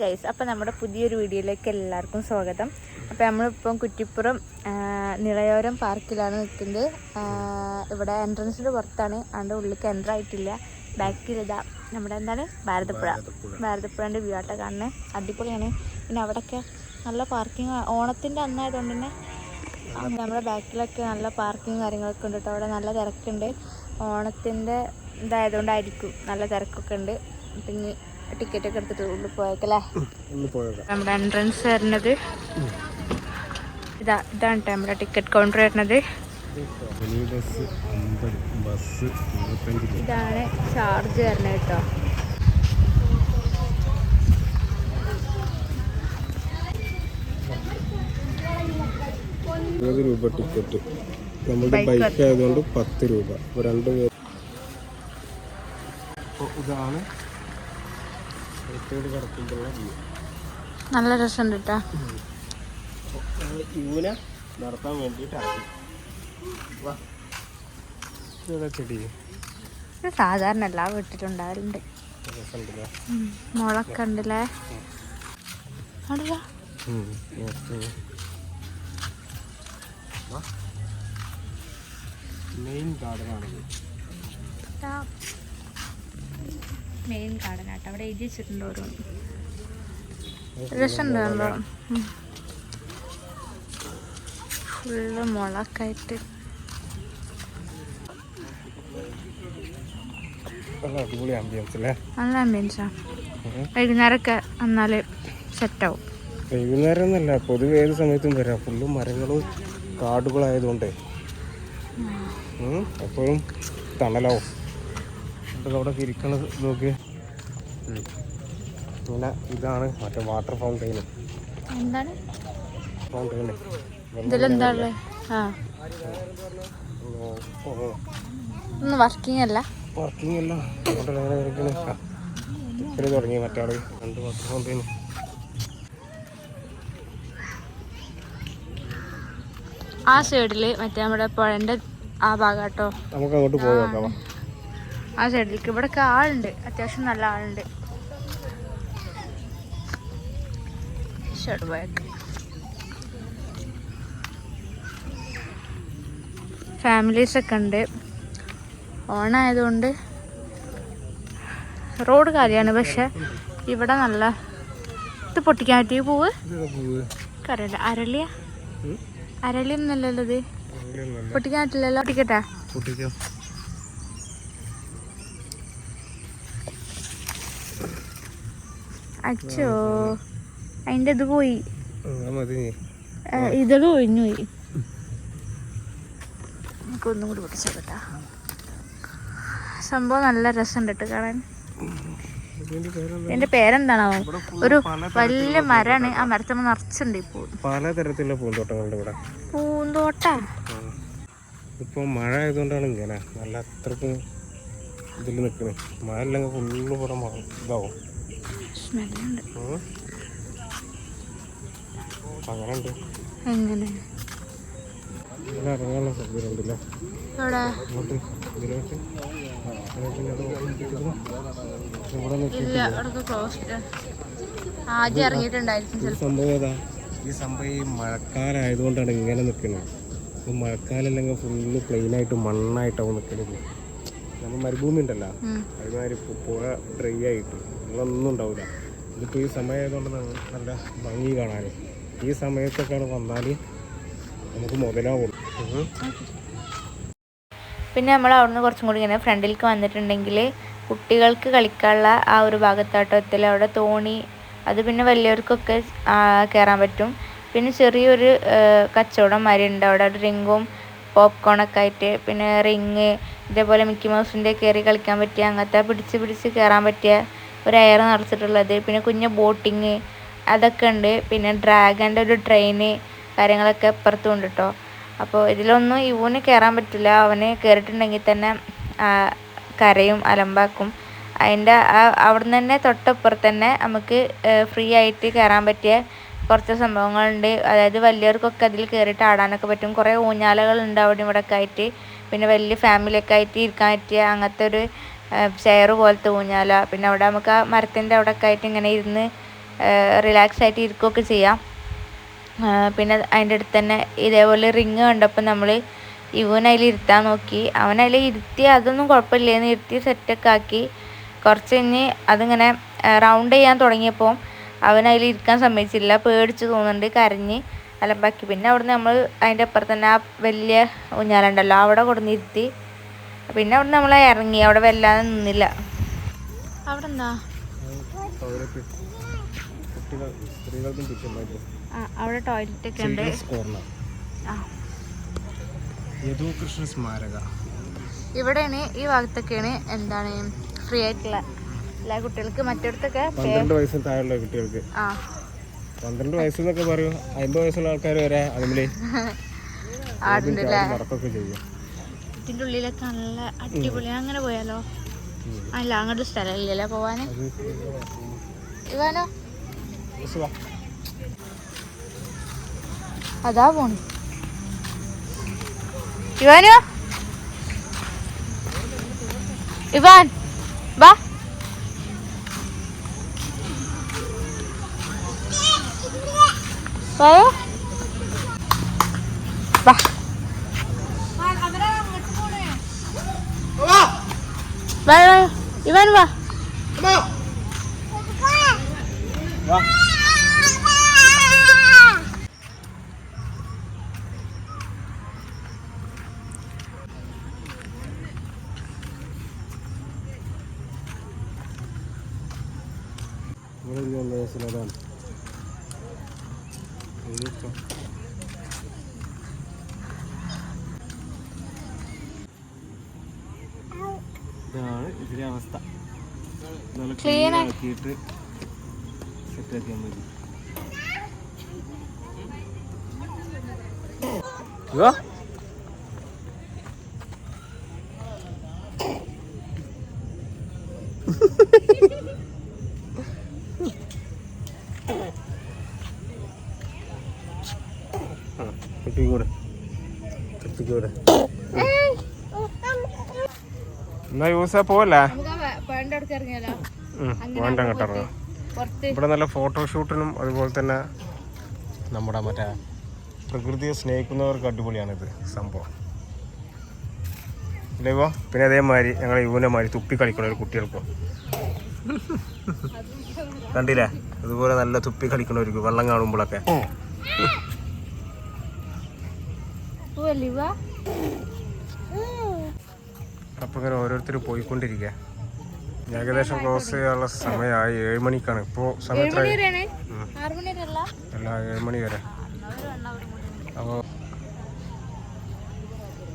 Guys അപ്പോൾ നമ്മുടെ പുതിയൊരു വീഡിയോയിലേക്ക് എല്ലാവർക്കും സ്വാഗതം. അപ്പോൾ നമ്മളിപ്പം കുറ്റിപ്പുറം നിളയോരം പാർക്കിലാണ് നിൽക്കുന്നത്. ഇവിടെ എൻട്രൻസിന്റെ പുറത്താണ്. അതിന്റെ ഉള്ളിലേക്ക് എന്റർ ആയിട്ടില്ല. ബാക്കിലിതാ നമ്മുടെ എന്താണ്? ഭാരതപ്പുഴ. ഭാരതപ്പുഴന്റെ വ്യൂ ആട്ട കാണുന്നത് അടിപൊളിയാണ്. പിന്നെ അവിടെയൊക്കെ നല്ല പാർക്കിംഗ് ഓണത്തിന്റെ അന്നായതുകൊണ്ട് തന്നെ നമ്മുടെ ബാക്കിലൊക്കെ നല്ല പാർക്കിങ് കാര്യങ്ങളൊക്കെ ഉണ്ട് കേട്ടോ. അവിടെ നല്ല തിരക്കുണ്ട്. ഓണത്തിന്റെ ഇതായതുകൊണ്ടായിരിക്കും നല്ല തിരക്കൊക്കെ ഉണ്ട്. പിന്നെ ടിക്കറ്റ് ഒക്കെ എടുത്തിട്ട് ഉള്ളിൽ പോയേക്കല്ലേ? നമ്മുടെ എൻട്രൻസ് വരുന്നത്. ഇതാ ഇതാണ് നമ്മുടെ ടിക്കറ്റ് കൗണ്ടർ വരുന്നത്. ഇതാണ് ചാർജ് വരുന്നത് കേട്ടോ ഇരുപത് രൂപ ടിക്കറ്റ് നമ്മുടെ ബൈക്ക് ആയതുകൊണ്ട് പത്ത് രൂപ. രണ്ട് പേര് അപ്പോൾ ഇതാണ് പുറത്തോട്ട് കിടക്കുമ്പോഴുള്ള വ്യൂ നല്ല രസമുണ്ട് കേട്ടോ ഇങ്ങനെ നടത്താൻ വേണ്ടിയിട്ട് ഇറങ്ങി വാ. ഇതാ ചെടി? സാധാരണ എല്ലാ വീട്ടിലുണ്ടാവലുണ്ട്. മുളക്കെ ഉണ്ടല്ലേ? മെയിൻ ഗാർഡനാണിത് മെയിൻ ഗാർഡൻ ആട്ടോ അവിടെ എഴുതി വെച്ചിട്ടുണ്ട് ഓരോന്ന്. രസമുണ്ട് നല്ലോണം ഫുള്ള് മുളക്കായിട്ട്. നല്ല ആംബിയൻസ് അല്ലേ നല്ല ആംബിയൻസാ വൈകുന്നേരമൊക്കെ വന്നാൽ സെറ്റാവും. വൈകുന്നേരം എന്നല്ല പൊതുവെ ഏത് സമയത്തും വരാം. ഫുള്ളും മരങ്ങളും കാടുകളായതുകൊണ്ടേ. എപ്പോഴും തണലാവും. അവിടെ ഇരിക്കണത് നോക്ക്. ഉം. പിന്നെ ഇതാണ് മറ്റേ വാട്ടർ ഫൗണ്ടെയിൻ എന്താണ്? ഫൗണ്ടെയിൻ ആ. ഒന്നും വർക്കിംഗ് അല്ല. വർക്കിംഗ് അല്ല. തുടങ്ങി മറ്റാൾ രണ്ട് വാട്ടർ ഫൗണ്ടെയിൻ ആ സൈഡിൽ മറ്റേ നമ്മുടെ പുഴന്റെ ആ ഭാഗം നമുക്ക് അങ്ങോട്ട് പോയി. ആ. സൈഡിലേക്ക് ഇവിടെ ആളുണ്ട്. അത്യാവശ്യം നല്ല ആളുണ്ട്. ഷർട്ട് പോയൊക്കെ ഫാമിലീസ് ഒക്കെ ഉണ്ട്. ഓണായതുകൊണ്ട് റോഡ് കാര്യമാണ് പക്ഷെ ഇവിടെ നല്ല ഇത് പൊട്ടിക്കാൻ പറ്റിയ പൂവ്? കറിയില്ല. അരളിയ? അരളി ഒന്നല്ലല്ലോ ഇത്. പൊട്ടിക്കാൻ പറ്റില്ലല്ലോ പൊട്ടിക്കട്ടെ. പൊട്ടിക്കാം. അച്ചോ. അതിന്റെ ഇത് പോയി. ആ മതി ആ, ഇതൾ ഒഴിഞ്ഞു പോയി. നമുക്ക് ഒന്നും കൂടി പൊട്ടിച്ചോട്ടാ സംഭവം നല്ല രസമുണ്ട് കേട്ടോ കാണാൻ. ഇതിന്റെ പേരെന്താ പേരെന്താണാവോ ഒരു വലിയ മരാണ് ആ മരത്തിൽ നിറച്ചുണ്ട് ഇപ്പോൾ പലതരത്തിലുള്ള പൂന്തോട്ടങ്ങളുണ്ട് ഇവിടെ. പൂന്തോട്ട? ഇപ്പോൾ മഴ ആയതുകൊണ്ടാണ് ഇങ്ങനെ. നല്ല അത്രക്കും ഇതിൽ നിൽക്കുന്നത് മഴ ഇല്ലെങ്കിൽ ഫുള്ള് ഇവിടെ ഇതാവും. സ്മെല്ലുണ്ട്. അങ്ങനെ. ഉണ്ട് ഇവിടെ ഇറങ്ങാനുള്ള സൗകര്യം ഉണ്ടല്ലേ? ആദ്യം ഇറങ്ങിയിട്ടുണ്ടായിരിക്കും സംഭവം ഏതാ? ഈ സംഭവം ഈ മഴക്കാലമായതുകൊണ്ടാണ് ഇങ്ങനെ നിൽക്കുന്നത്. ഇപ്പം മഴക്കാലല്ലെങ്കിൽ ഫുള്ള് പ്ലെയിനായിട്ട് മണ്ണായിട്ടാവും നിൽക്കുന്നത്. നമ്മൾ മരുഭൂമി ഉണ്ടല്ലോ. അതുമാതിരി പുഴ ഡ്രൈ ആയിട്ട്. വെള്ളമൊന്നും ഉണ്ടാവില്ല ഇതിപ്പോ ഈ സമയമായതുകൊണ്ട് നല്ല ഭംഗി കാണാൻ ഈ സമയത്തൊക്കെയാണ് വന്നാൽ നമുക്ക് മുതലാവും ഉം. പിന്നെ നമ്മൾ അവിടുന്ന് കുറച്ചും കൂടി ഇങ്ങനെ ഫ്രണ്ടിലേക്ക് വന്നിട്ടുണ്ടെങ്കിൽ കുട്ടികൾക്ക് കളിക്കാനുള്ള ആ ഒരു ഭാഗത്താട്ടത്തിൽ അവിടെ തോണി അത് പിന്നെ വലിയവർക്കൊക്കെ ആ, കയറാൻ പറ്റും. പിന്നെ ചെറിയൊരു കച്ചവടം മാതിരി ഉണ്ട്. അവിടെ റിങ്ങും പോപ്കോണൊക്കെ ആയിട്ട് പിന്നെ റിങ് ഇതേപോലെ മിക്കി മൗസിന്റെ കയറി കളിക്കാൻ പറ്റിയ അങ്ങനത്തെ പിടിച്ച് പിടിച്ച് കയറാൻ പറ്റിയ ഒരു എയർ നിറച്ചിട്ടുള്ളത്. പിന്നെ കുഞ്ഞ് ബോട്ടിങ് അതൊക്കെ ഉണ്ട് പിന്നെ ഡ്രാഗന്റെ ഒരു ട്രെയിന് കാര്യങ്ങളൊക്കെ അപ്പുറത്തും ഉണ്ട് കേട്ടോ അപ്പോൾ ഇതിലൊന്നും ഇവന് കയറാൻ പറ്റില്ല. അവന് കയറിയിട്ടുണ്ടെങ്കിൽ തന്നെ കരയും അലമ്പാക്കും. അതിന്റെ അവിടുന്ന് തന്നെ തൊട്ടപ്പുറത്ത് തന്നെ നമുക്ക് ഫ്രീ ആയിട്ട് കയറാൻ പറ്റിയ കുറച്ച് സംഭവങ്ങളുണ്ട്. അതായത് വലിയവർക്കൊക്കെ അതിൽ കയറിയിട്ട് ആടാനൊക്കെ പറ്റും. കുറേ ഊഞ്ഞാലകളുണ്ട് അവിടെ ഇവിടെ ഒക്കെ ആയിട്ട്. പിന്നെ വലിയ ഫാമിലിയൊക്കെ ആയിട്ട് ഇരിക്കാൻ പറ്റിയ അങ്ങനത്തെ ഒരു ചെയർ പോലത്തെ ഊഞ്ഞാല. പിന്നെ അവിടെ നമുക്ക് ആ മരത്തിന്റെ അവിടെ ഒക്കെ ആയിട്ട് ഇങ്ങനെ ഇരുന്ന് റിലാക്സ് ആയിട്ട് ഇരിക്കുകയൊക്കെ ചെയ്യാം. പിന്നെ അതിന്റെ അടുത്ത് തന്നെ ഇതേപോലെ റിങ് കണ്ടപ്പോൾ നമ്മൾ ഇവൻ അതിൽ ഇരുത്താൻ നോക്കി. അവൻ അതിൽ ഇരുത്തി അതൊന്നും കുഴപ്പമില്ലേന്ന് ഇരുത്തി സെറ്റൊക്കെ ആക്കി. കുറച്ച് കഴിഞ്ഞ് അതിങ്ങനെ റൗണ്ട് ചെയ്യാൻ തുടങ്ങിയപ്പോൾ അവൻ അതിൽ ഇരിക്കാൻ സമ്മതിച്ചില്ല. പേടിച്ച് തോന്നുന്നുണ്ട്. കരഞ്ഞ് അലമ്പാക്കി. പിന്നെ അവിടുന്ന് നമ്മൾ അതിന്റെ അപ്പുറത്ത് തന്നെ ആ വലിയ ഊഞ്ഞാലുണ്ടല്ലോ അവിടെ കൊടുന്നിരുത്തി പിന്നെ അവിടെ നമ്മൾ ഇറങ്ങി. അവിടെ വല്ലാതെ നിന്നില്ല. അവിടെ എന്താ ടോയ്ലറ്റ്. കുട്ടികൾ സ്ത്രീകൾക്കും ആ അവിടെ ടോയ്ലറ്റ് ഒക്കെ ഉണ്ട്. കോർണർ യദുകൃഷ്ണ സ്മാരക. ഇവിടെയാണ് ഈ ഭാഗത്തൊക്കെയാണ് എന്താണ് ഫ്രീ ആയിട്ടുള്ള എല്ലാ കുട്ടികൾക്ക് മറ്റിടത്തൊക്കെ പന്ത്രണ്ട് വയസ്സിൽ താഴെയുള്ള കുട്ടികൾക്ക്. പന്ത്രണ്ട് വയസ്സെന്നൊക്കെ പറയും. അമ്പത് വയസ്സുള്ള ആൾക്കാർ വരെ അതിലെ നടക്കൊക്കെ ചെയ്യും. ഇതിന്റെ ഉള്ളിലൊക്കെ നല്ല അടിപൊളി. അങ്ങനെ പോയാലോ? അല്ല അങ്ങോട്ട് സ്ഥലമില്ലല്ലേ പോവാന്. ഇവാനോ. അതാ പോണ്. ഇവാനോ? ഇവാൻ വാ. വായോ. വാ. വാ ഇവാൻ വാ. വാ. ഇതിപ്പം ഇതാണ് ഇതിലെ അവസ്ഥ. നല്ല ക്ലീൻ ആക്കിയിട്ട് സെറ്റാക്കിയാൽ മതി. ഇതാ കുട്ടിക്കൂടെ കുട്ടിക്കൂടെ എന്നാ യൂസ പോവല്ലേ? വേണ്ട കേട്ടോ ഇവിടെ നല്ല ഫോട്ടോഷൂട്ടിനും അതുപോലെ തന്നെ നമ്മുടെ മറ്റേ പ്രകൃതിയെ സ്നേഹിക്കുന്നവർക്ക് അടിപൊളിയാണിത് സംഭവം. ഇല്ലയോ പിന്നെ അതേമാതിരി ഞങ്ങളെ യുവനെ മാതിരി തുപ്പി കളിക്കണ ഒരു കുട്ടികൾക്കും. കണ്ടില്ലേ? അതുപോലെ നല്ല തുപ്പി കളിക്കണവർക്ക് വെള്ളം കാണുമ്പോഴൊക്കെ. വലിയ അപ്പൊ ഇങ്ങനെ ഓരോരുത്തർ പോയിക്കൊണ്ടിരിക്കുക ഏകദേശം ക്ലോസ് ചെയ്യാനുള്ള സമയമായി ഏഴ് മണിക്കാണ്. ഇപ്പോ സമയത്ത് അല്ല? ഏഴ് മണി വരെ. അപ്പോൾ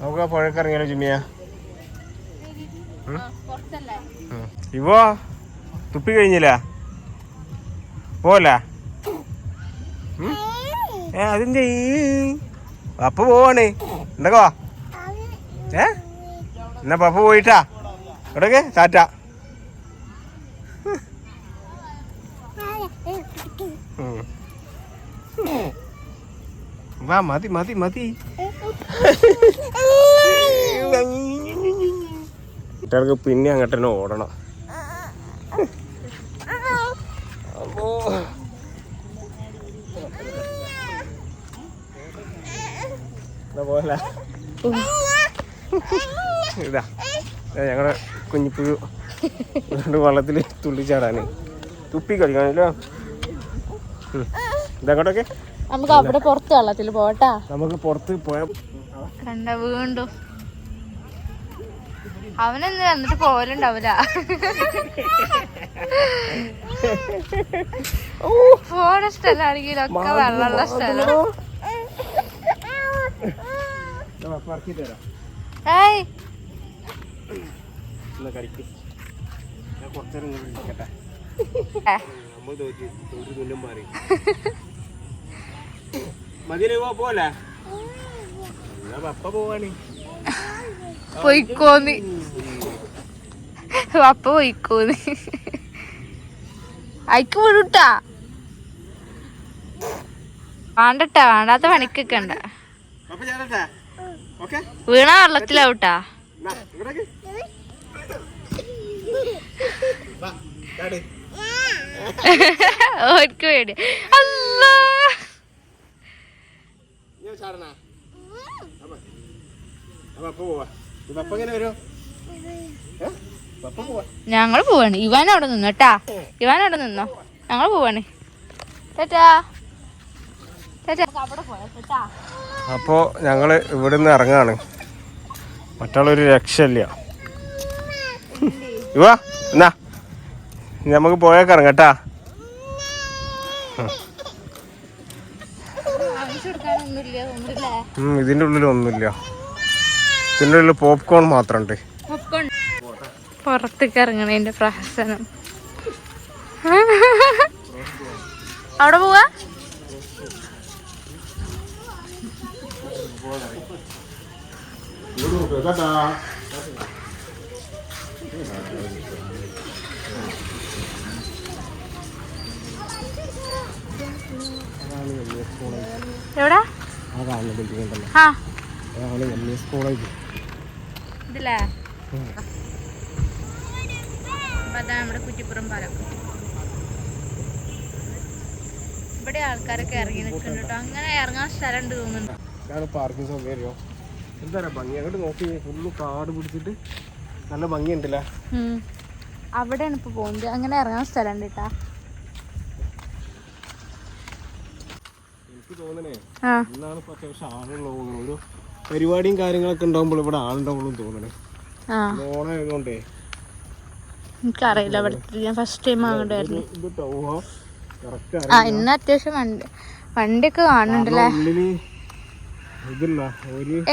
നമുക്ക് ആ പുഴക്ക് ഇറങ്ങിയാലോ ജിമ്മിയ ഇവോ തുപ്പി കഴിഞ്ഞില്ല? പോല ഏ അതിന്റെ പപ്പ പോവാണ്. ഉണ്ടോ ഏ? എന്നാ പപ്പ പോയിട്ടാ? ഇവിടൊക്കെ ടാറ്റ. വാ മതി മതി മതി. കുട്ടികൾക്ക് പിന്നെ അങ്ങോട്ട് ഓടണം. ഇതാ. ഇതാ ഞങ്ങളുടെ കുഞ്ഞിപ്പുഴു. രണ്ട് വള്ളത്തിൽ തുള്ളിച്ചാടാന് തുപ്പി കളിക്കാനല്ലോ ഇതങ്ങോട്ടൊക്കെ നമുക്ക് അവിടെ പുറത്ത് വള്ളത്തിൽ പോട്ടാ നമുക്ക് പുറത്ത് പോയാ കണ്ട വീണ്ടും. അവനെന്ന് വന്നിട്ട് പോലുണ്ടാവില്ല പോണ സ്ഥലമാണെങ്കിലൊക്കെ വെള്ളമുള്ള സ്ഥലം. പോലെ പൊയ്ക്കോന്ന് അപ്പ പൊയ്ക്കോന്ന് അയക്ക് വിടൂട്ടാ വേണ്ടട്ടാ വേണ്ടാത്ത പണിക്കൊക്കെ ഉണ്ടാ വീണ വെള്ളത്തിലാവൂട്ടാ. ഓർക്ക് വേണ്ടി. അല്ല. ഞങ്ങൾ പോവാണ്. ഇവാൻ അവിടെ നിന്നു കേട്ടാ. ഇവാൻ അവിടെ നിന്നോ? ഞങ്ങൾ പോവാണ്. ചേട്ടാ. ചേട്ടാ അവിടെ പോയാ ടാറ്റാ അപ്പോൾ ഞങ്ങൾ ഇവിടെ നിന്ന് ഇറങ്ങാണ്. മറ്റുള്ളൊരു രക്ഷയില്ല. ഇവാ എന്നാ? നമുക്ക് പോയേക്ക് ഇറങ്ങട്ടാ ഇതിന്റെ ഉള്ളിൽ ഒന്നുമില്ല. ഇതിന്റെ ഉള്ളിൽ പോപ്കോൺ മാത്രമുണ്ട് പുറത്തേക്ക് ഇറങ്ങണതിന്റെ പ്രഹസനം. അവിടെ പോവാ? എവിടാ? ആ കാണുന്ന ബിൽഡിംഗ് ഉണ്ടല്ലോ ആ അതാണ് എം എസ് കോളേജ് നമ്മുടെ കുറ്റിപ്പുറം പാലം. ഇവിടെ ആൾക്കാരൊക്കെ ഇറങ്ങി നിൽക്കുന്നുണ്ട്. അങ്ങനെ ഇറങ്ങാൻ സ്ഥലം ഉണ്ട് തോന്നുന്നുണ്ട് ഇതാണ് പാർക്കിംഗ് സൗകര്യം എന്താ പറയുക ഭംഗി. അങ്ങോട്ട് നോക്കി ഫുള്ള് കാട് പിടിച്ചിട്ട് നല്ല ഭംഗിയുണ്ടല്ലേ. അവിടെയാണ് ഇപ്പൊ പോകുന്നത് അങ്ങനെ ഇറങ്ങാൻ സ്ഥലം ഉണ്ട് കേട്ടാ. എനിക്ക് തോന്നണേ ഇന്നാണ് അത്യാവശ്യം ഒരു പരിപാടിയും കാര്യങ്ങളൊക്കെ ഉണ്ടാകുമ്പോൾ ഇവിടെ ആളുണ്ടാവുള്ളൂ തോന്നണേ. ഓണായതുകൊണ്ടേ എനിക്കറിയില്ല ഇവിടെ ഞാൻ ഫസ്റ്റ് ടൈം കറക്റ്റ് ആ ഇന്ന് അത്യാവശ്യം വണ്ടി വണ്ടിയൊക്കെ കാണുന്നുണ്ടല്ലേ?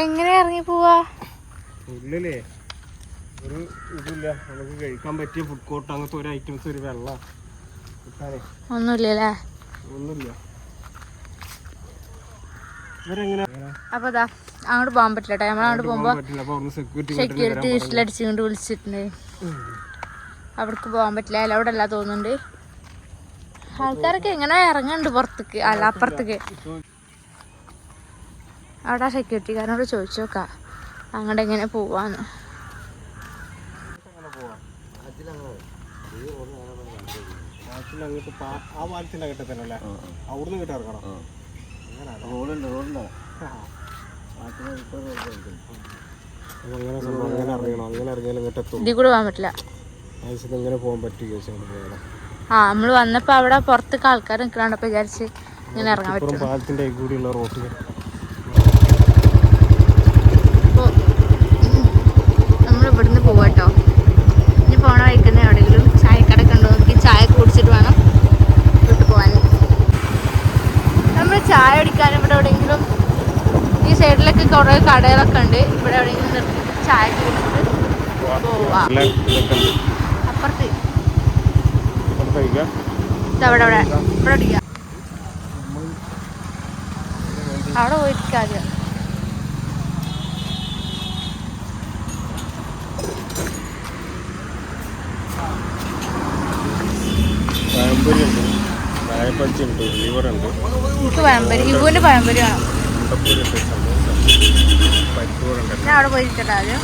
എങ്ങനെ ഇറങ്ങി പോവാ? ഉള്ളിലേ ഒരു ഇതില്ല നമുക്ക് കഴിക്കാൻ പറ്റിയ ഫുഡ് കോർട്ട് അങ്ങനത്തെ ഒരു ഐറ്റംസ് ഒരു വെള്ള കിട്ടാനേ ഒന്നുമില്ലല്ലേ? ഒന്നുമില്ല. ഇവരെങ്ങനെ? അപ്പൊ ഇതാ അങ്ങോട്ട് പോകാൻ പറ്റില്ല കേട്ടോ നമ്മൾ അങ്ങോട്ട് പോകുമ്പോ സെക്യൂരിറ്റി വിസിലടിച്ചുകൊണ്ട് വിളിച്ചിട്ടുണ്ട്. അവിടേക്ക് പോകാൻ പറ്റില്ല. അല്ല അവിടെ അല്ല തോന്നുന്നുണ്ട്. ആൾക്കാരൊക്കെ എങ്ങനെ ഇറങ്ങുന്നുണ്ട് പുറത്തേക്ക് അല്ല അപ്പുറത്തേക്ക്. അവിടെ ആ സെക്യൂരിറ്റിക്കാരനോട് ചോദിച്ചു നോക്കാം അങ്ങോട്ട് എങ്ങനെ പോവാന്ന് ഇതിൽ കൂടെ പോകാൻ പറ്റില്ല. ആ നമ്മൾ വന്നപ്പോൾ അവിടെ പുറത്തേക്ക് ആൾക്കാർ നിൽക്കണപ്പോ വിചാരിച്ച് ഇങ്ങനെ ഇറങ്ങാൻ പറ്റും പാലത്തിന്റെ ഈ കൂടിയുള്ള റോട്ടിൽ അപ്പോൾ നമ്മൾ ഇവിടുന്ന് പോവാട്ടോ ഇനി പോണ വഴിക്കുന്ന എവിടെയെങ്കിലും ചായക്കടക്ക് ഉണ്ടോ നോക്കി ചായ കുടിച്ചിട്ട് വേണം വീട്ടിൽ പോകാൻ നമ്മൾ ചായ കുടിക്കാൻ ഇവിടെ എവിടെയെങ്കിലും ഈ സൈഡിലൊക്കെ കുറേ കടകളൊക്കെ ഉണ്ട്. ഇവിടെ എവിടെയെങ്കിലും നിർത്തിയിട്ട് ചായ കുടിച്ചിട്ട് പോവാ. അപ്പുറത്ത്. അവിടെ അവിടെ ഇവിടെ അവിടെ പോയിരിക്കാം ആദ്യം പഴംപൊരി ഉണ്ട് എനിക്ക് പഴംപൊരി ഇവന് പഴംപൊരി വേണം. മുട്ടപ്പൊരി ഉണ്ട് സമോസ ഉണ്ട് പരിപ്പൂർ ഉണ്ട് ഞാൻ അവിടെ പോയിരിക്കട്ടെ ആദ്യം.